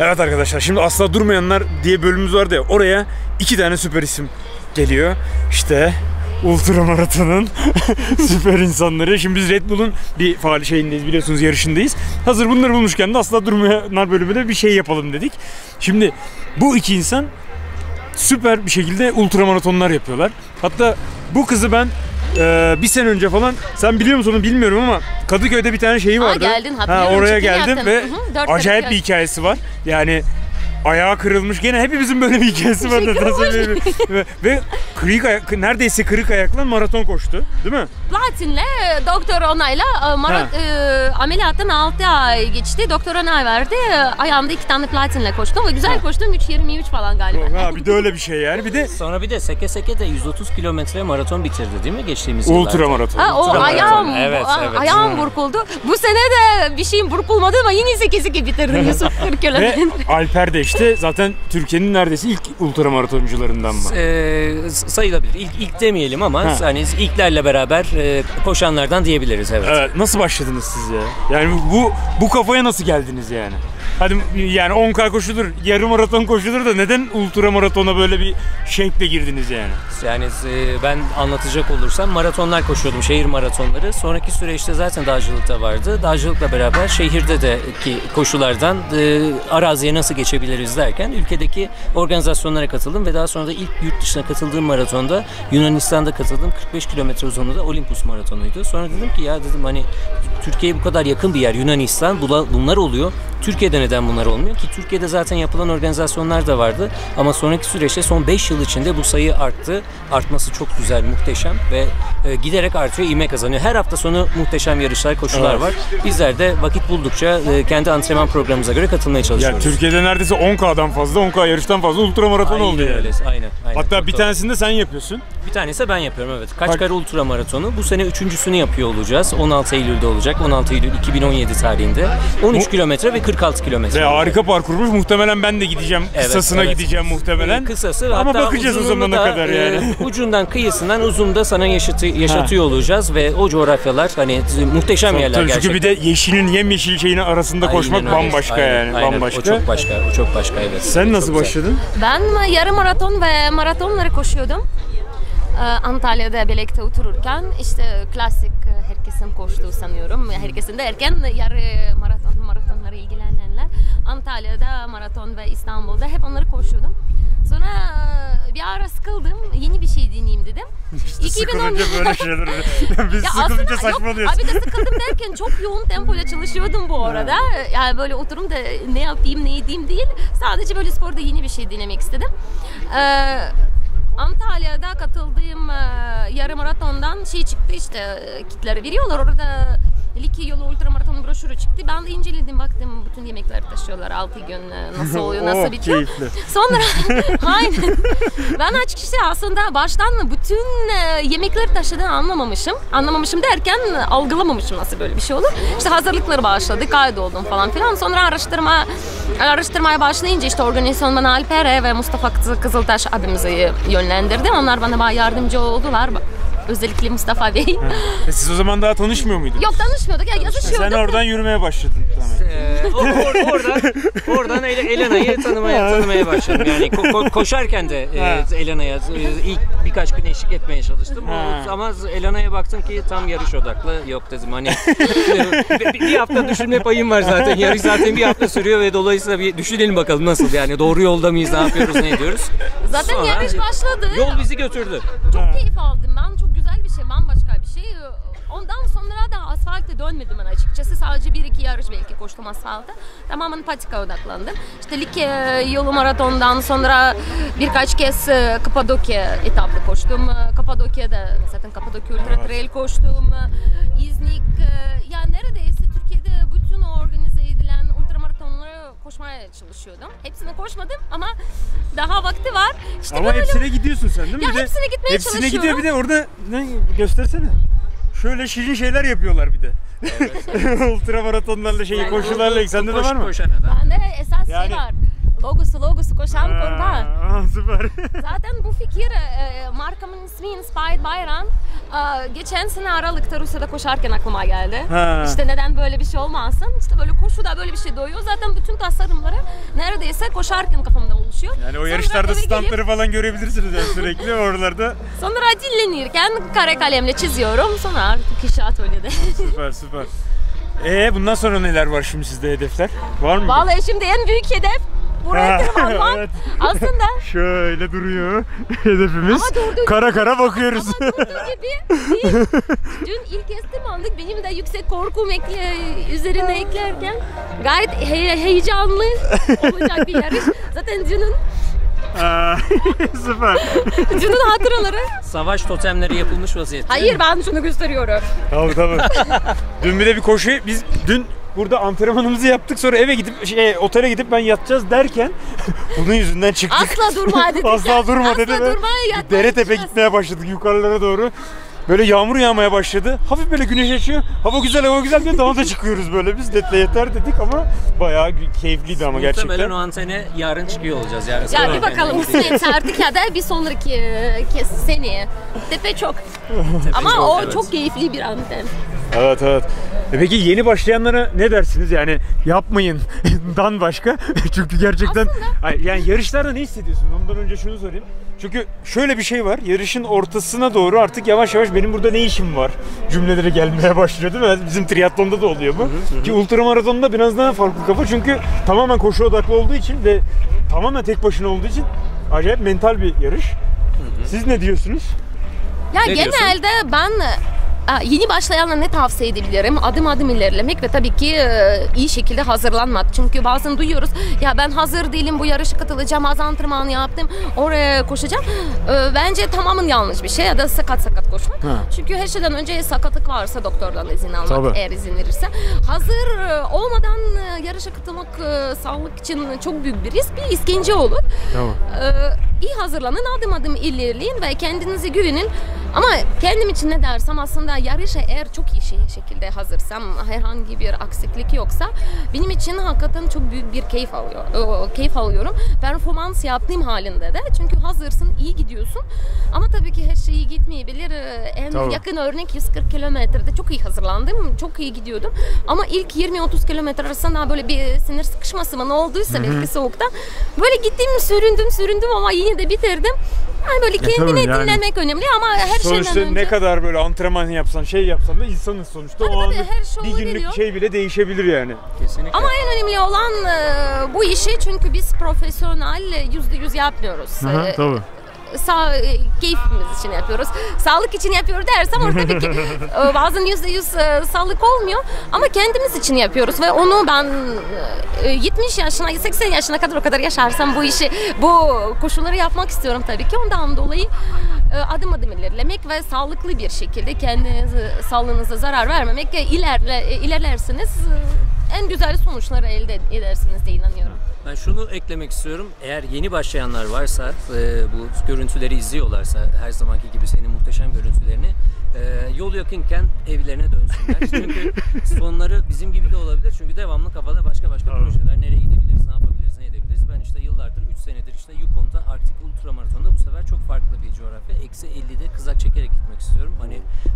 Evet arkadaşlar şimdi asla durmayanlar diye bölümümüz vardı ya oraya iki tane süper isim geliyor. İşte ultramaratonun süper insanları. Şimdi biz Red Bull'un bir faal şeyindeyiz biliyorsunuz yarışındayız. Hazır bunları bulmuşken de asla durmayanlar bölümünde bir şey yapalım dedik. Şimdi bu iki insan süper bir şekilde ultramaratonlar yapıyorlar. Hatta bu kızı ben e, bir sene önce falan sen biliyor musun onu bilmiyorum ama Kadıköy'de bir tane şeyi Aa, vardı. geldin, ha, oraya geldim ve Hı hı, acayip bir hikayesi var. Yani ayağı kırılmış. Gene hepimizin böyle bir hikayesi var. ve, ve kırık ayak, neredeyse kırık ayakla maraton koştu. Değil mi? Platin'le doktor onayla e, mara, Ha. e, ameliyattan 6 ay geçti. Doktor onay verdi. Ayağımda iki tane platinle koştum ve güzel koştum. 3.23 falan galiba. Ha, bir de öyle bir şey yani. Bir de Sonra bir de seke seke de 130 kilometre maraton bitirdi değil mi geçtiğimiz yıllarda? ultra maraton. Ha, o Ultra ayağım, maraton, evet, a- evet. ayağım burkuldu. Bu sene de bir şeyim burkulmadı ama yine 8-2 bitirdim Yusuf 40 Ve. Alper de işte zaten Türkiye'nin neredeyse ilk ultra maratoncularından mı? Ee, sayılabilir. İlk, ilk demeyelim ama Ha. hani ilklerle beraber e, koşanlardan diyebiliriz evet. Evet, nasıl başladınız siz ya? Yani bu bu kafaya nasıl geldiniz yani? Hadi yani 10K koşulur, yarım maraton koşulur da neden ultra maratona böyle bir şekle girdiniz yani? Yani e, ben anlatacak olursam maratonlar koşuyordum, şehir maratonları. Sonraki süreçte zaten dağcılıkta vardı. Dağcılıkla beraber şehirde de ki koşulardan e, araziye nasıl geçebiliriz derken ülkedeki organizasyonlara katıldım ve daha sonra da ilk yurt dışına katıldığım maratonda Yunanistan'da katıldım. 45 kilometre uzunluğunda Olympus maratonuydu. Sonra dedim ki ya dedim hani Türkiye'ye bu kadar yakın bir yer Yunanistan bunlar oluyor. Türkiye'de neden bunlar olmuyor ki? Türkiye'de zaten yapılan organizasyonlar da vardı. Ama sonraki süreçte son 5 yıl içinde bu sayı arttı. Artması çok güzel, muhteşem ve e, giderek artıyor, ivme kazanıyor. Her hafta sonu muhteşem yarışlar, koşular Evet. var. Bizler de vakit buldukça e, kendi antrenman programımıza göre katılmaya Yani çalışıyoruz. Türkiye'de neredeyse 10K'dan fazla, 10K yarıştan fazla ultra maraton oldu yani. öyle, Aynen, aynen. Hatta Çok bir doğru. tanesini de sen yapıyorsun. Bir tanesi ben yapıyorum evet. Kaç Bak- kare ultra maratonu. Bu sene üçüncüsünü yapıyor olacağız. 16 Eylül'de olacak. 16 Eylül 2017 tarihinde. 13 Bu- kilometre ve 46 kilometre. Ve harika parkurmuş. Muhtemelen ben de gideceğim. Evet, Kısasına evet. gideceğim muhtemelen. Ee, Kısası Ama hatta bakacağız o zamana da, kadar e, yani. ucundan kıyısından uzunda sana yaşatı, yaşatıyor olacağız ve o coğrafyalar hani muhteşem yerler Tabii gerçekten. çünkü bir de yeşilin yemyeşil şeyin arasında Aynen koşmak öyle. bambaşka Aynen, yani. aynen. Bambaşka. O çok başka. O çok başka evet. Sen Çok nasıl güzel. başladın? Ben yarım maraton ve maratonları koşuyordum. Ee, Antalya'da birlikte otururken işte klasik e, herkesin koştuğu sanıyorum. Herkesin derken yarı maraton maratonlara ilgilenenler. Antalya'da maraton ve İstanbul'da hep onları koşuyordum. Sonra e, bir ara sıkıldım. Yeni bir şey deneyeyim dedim. 2010 Sıkılınca böyle şeyler. Biz Ya sıkılınca aslında saçmalıyoruz. Yok, abi de sıkıldım derken çok yoğun tempoyla çalışıyordum bu arada. Yani böyle oturum da ne yapayım ne edeyim değil. Sadece böyle sporda yeni bir şey denemek istedim. Ee, Antalya'da katıldığım yarım maratondan şey çıktı işte kitleri veriyorlar. Orada Likya yolu ultramaraton broşürü çıktı. Ben de inceledim baktım bütün yemekleri taşıyorlar 6 gün e, nasıl oluyor Oh, nasıl bitiyor. keyifli. Sonra aynen. Ben açıkçası aslında baştan bütün e, yemekleri taşıdığını anlamamışım. Anlamamışım derken e, algılamamışım nasıl böyle bir şey olur. İşte hazırlıkları başladı, kaydoldum falan filan. Sonra araştırma araştırmaya başlayınca işte organizasyon bana Alper ve Mustafa Kızı- Kızıltaş abimizi yönlendirdi. Onlar bana bayağı yardımcı oldular. Özellikle Mustafa Bey. E Siz o zaman daha tanışmıyor muydunuz? Yok tanışmıyorduk ya yazışıyorduk. Sen oradan yürümeye başladın. Tamam. Ee, or- oradan oradan Ele- Elena'yı tanımaya tanımaya başladım. Yani ko- ko- koşarken de e, Ha. Elena'ya e, ilk birkaç gün eşlik etmeye çalıştım. Ha. ama Elena'ya baktım ki tam yarış odaklı. Yok dedim hani bir, bir hafta düşünme payım var zaten. Yarış zaten bir hafta sürüyor ve dolayısıyla bir düşünelim bakalım nasıl yani doğru yolda mıyız, ne yapıyoruz, ne ediyoruz. Zaten Sonra yarış başladı. Yol bizi götürdü. Çok keyif aldım ben. Çok şey, bambaşka bir şey. Ondan sonra da asfalte dönmedim ben açıkçası. Sadece bir iki yarış belki koştum asfalta. Tamamen patika odaklandım. İşte Likya yolu maratondan sonra birkaç kez e, Kapadokya etaplı koştum. E, Kapadokya'da zaten Kapadokya Ultra Trail koştum. E, İznik, e, ya neredeyse koşmaya çalışıyordum. Hepsine koşmadım ama daha vakti var. İşte Ama böyle hepsine gidiyorsun sen değil mi? Ya Bir de hepsine gitmeye hepsine gidiyor çalışıyorum. bir de orada ne göstersene. Şöyle şirin şeyler yapıyorlar bir de. Ultra maratonlarla şey koşularla sende de var mı? Koşana da. Bende esas Yani- şey var. Logosu logosu koşan. Aa, süper. Zaten bu fikir e, markamın ismi Inspired Bayram. E, geçen sene Aralık'ta Rusya'da koşarken aklıma geldi. Ha. İşte neden böyle bir şey olmasın? İşte böyle koşuda böyle bir şey doğuyor. Zaten bütün tasarımları neredeyse koşarken kafamda oluşuyor. Yani o Sonra yarışlarda eve gelip- standları falan görebilirsiniz yani sürekli oralarda. Sonra dinlenirken kare kalemle çiziyorum. Sonra artık işi atölyede. Süper süper. Ee bundan sonra neler var şimdi sizde hedefler? Var mı? Vallahi şimdi en büyük hedef buraya tırmanmak. Evet. Aslında Şöyle duruyor hedefimiz. Ama durduğu gibi- Kara kara bakıyoruz. ama durduğu gibi değil. Dün ilk kez tırmandık. Benim de yüksek korkum ekle, üzerine eklerken gayet he- heyecanlı olacak bir yarış. Zaten dünün, Aa, süper. dünün hatıraları. Savaş totemleri yapılmış vaziyette. Hayır ben şunu gösteriyorum. Tabii tabii. dün bir de bir koşu biz dün burada antrenmanımızı yaptık sonra eve gidip şey otele gidip ben yatacağız derken bunun yüzünden çıktık. Asla durma dedi. Asla durma Asla dedi ve durma, dere tepe gitmeye başladık yukarılara doğru. Böyle yağmur yağmaya başladı. Hafif böyle güneş açıyor. Hava güzel, hava güzel diye dağa da çıkıyoruz böyle. Biz detle yeter dedik ama bayağı keyifliydi ama Muhtemelen gerçekten. o antene yarın çıkıyor olacağız. Yani Ya bir bakalım kısmetse artık ya da bir sonraki e, kez seneye. Tepe çok. Ama çok, o evet. çok keyifli bir anten. Evet evet. E peki yeni başlayanlara ne dersiniz? Yani yapmayın dan başka. Çünkü gerçekten Ay, yani yarışlarda ne hissediyorsun? Ondan önce şunu sorayım. Çünkü şöyle bir şey var. Yarışın ortasına doğru artık yavaş yavaş benim burada ne işim var cümleleri gelmeye başlıyor değil mi? Bizim triatlonda da oluyor bu. Ki ultramaratonda biraz daha farklı kafa. Çünkü tamamen koşu odaklı olduğu için ve tamamen tek başına olduğu için acayip mental bir yarış. Siz ne diyorsunuz? Ya Ne diyorsun? genelde ben e, yeni başlayanlara ne tavsiye edebilirim? Adım adım ilerlemek ve tabii ki e, iyi şekilde hazırlanmak. Çünkü bazen duyuyoruz ya ben hazır değilim bu yarışa katılacağım az antrenman yaptım oraya koşacağım. E, Bence tamamen yanlış bir şey ya da sakat sakat koşmak. Ha. Çünkü her şeyden önce sakatlık varsa doktordan izin almak Tabii. eğer izin verirse. Hazır e, olmadan e, yarışa katılmak sağlık için çok büyük bir risk bir iskence olur. Tamam. Ee, iyi hazırlanın, adım adım ilerleyin ve kendinize güvenin. Ama kendim için ne dersem aslında yarışa eğer çok iyi şey, şekilde hazırsam, herhangi bir aksiklik yoksa benim için hakikaten çok büyük bir keyif alıyor, keyif alıyorum. Performans yaptığım halinde de çünkü hazırsın, iyi gidiyorsun. Ama tabii ki her şey iyi gitmeyebilir. Ee, En Tabii. yakın örnek 140 kilometrede çok iyi hazırlandım, çok iyi gidiyordum. Ama ilk 20-30 kilometre arasında böyle bir sinir sıkışması mı ne olduysa belki soğuktan böyle gittim süründüm süründüm ama yine de bitirdim. Yani böyle kendine tabii yani. dinlenmek önemli ama her Sonuçta şeyden önce ne kadar böyle antrenman yapsan şey yapsan da insanız sonuçta o tabii, her şey bir günlük olabiliyor. şey bile değişebilir yani. Kesinlikle. ama en önemli olan e, bu işi çünkü biz profesyonel yüzde yüz yapmıyoruz. E, tabii. Sağ, e, keyfimiz için yapıyoruz. Sağlık için yapıyor dersem orada tabii ki e, bazen yüzde yüz e, sağlık olmuyor. Ama kendimiz için yapıyoruz ve onu ben e, 70 yaşına, 80 yaşına kadar o kadar yaşarsam bu işi, bu koşulları yapmak istiyorum tabii ki. Ondan dolayı adım adım ilerlemek ve sağlıklı bir şekilde kendinize, sağlığınıza zarar vermemek ilerle, ilerlersiniz. En güzel sonuçları elde edersiniz diye inanıyorum. Ben şunu eklemek istiyorum. Eğer yeni başlayanlar varsa, e, bu görüntüleri izliyorlarsa, her zamanki gibi senin muhteşem görüntülerini, e, yol yakınken evlerine dönsünler. Çünkü sonları bizim gibi de olabilir. Çünkü devamlı kafada başka başka Tabii. projeler. Nereye gidebiliriz, ne yapabiliriz, ne edebiliriz. Ben işte yıllardır, 3 senedir işte Yukon'da Arktik Ultramaraton'da bu sefer çok farklı bir coğrafya. Eksi 50'de kızak çekerek gitmek istiyorum. Hani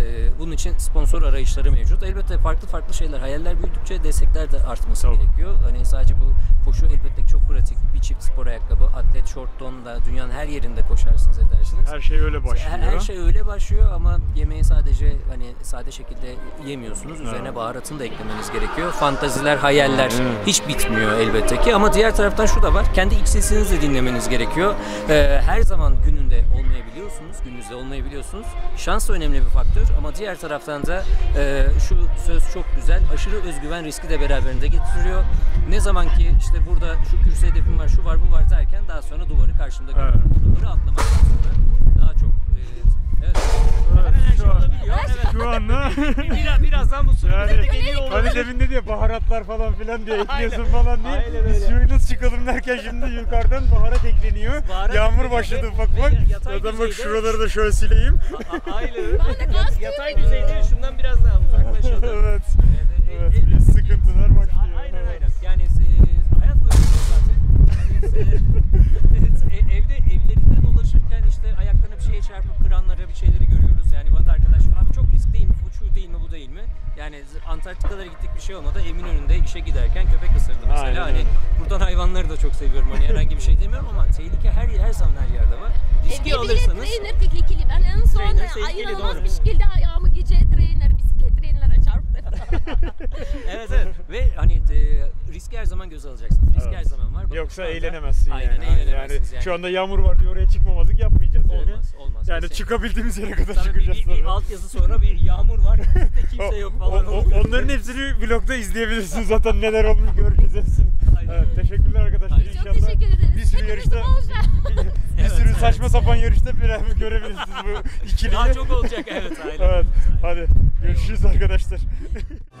e, bunun için sponsor arayışları mevcut. Elbette farklı farklı şeyler. Hayaller büyüdükçe destekler de artması Tabii. gerekiyor. Hani sadece bu koşu elbette çok pratik. Bir çift spor ayakkabı, atlet short donla dünyanın her yerinde koşarsınız edersiniz. Her şey öyle başlıyor. Her, her şey öyle başlıyor ama yemeği sadece hani sade şekilde yemiyorsunuz. Üzerine baharatını da eklemeniz gerekiyor. Fantaziler, hayaller hiç bitmiyor elbette ki. Ama diğer taraftan şu da var. Kendi iç sesinizi de dinlemeniz gerekiyor. Ee, her zaman gününde olmayabiliyorsunuz. Gününüzde olmayabiliyorsunuz. Şans da önemli bir faktör ama diğer taraftan da e, şu söz çok güzel. Aşırı özgüven riski de beraberinde getiriyor. Ne zaman ki işte burada şu kürsü hedefim var, şu var, bu var derken daha sonra duvarı karşımda görüyorum. Bu duvarı atlamaktan sonra daha çok Her şey olabiliyor. Şu anda Biraz, birazdan bu sürpriz de geliyor yani olabilir. hani demin dedi ya baharatlar falan filan diye ekliyorsun falan diye. Aynen Biz öyle. şuraya nasıl çıkalım derken şimdi yukarıdan baharat ekleniyor. Baharat Yağmur başladı ufak ufak. Zaten bak şuraları da şöyle sileyim. Aynen. Ben de gaz Yatay düzeyde hayvanları da çok seviyorum. Hani herhangi bir şey demiyorum ama tehlike her her zaman her yerde var. Riski E, bir alırsanız trainer tehlikeli. Ben en son Trainer ayrılamaz doğru. bir şekilde ayağımı gece trainer, bisiklet trainer'a çarptı. evet evet ve hani e, riski her zaman göze alacaksınız. Risk Evet. her zaman var. Bakın Yoksa eğlenemezsin Aynen yani. eğlenemezsiniz yani. Şu anda yağmur var diye oraya çıkmamazlık yapmayacağız yani. olmaz olmaz. Yani kesinlikle. çıkabildiğimiz yere kadar bir, çıkacağız bir, bir sonra. altyazı sonra bir yağmur var. Bizde kimse yok falan. O- o- onların hepsini vlogda izleyebilirsiniz zaten neler olduğunu göreceğiz hepsini. Evet, teşekkürler arkadaşlar. Aynen. Çok İnşallah teşekkür ederiz. bir sürü yarışta bolca. bir Evet, sürü evet. saçma sapan yarışta beraber görebilirsiniz bu ikiliyi. Daha çok olacak evet aynen. Evet. Hadi görüşürüz arkadaşlar.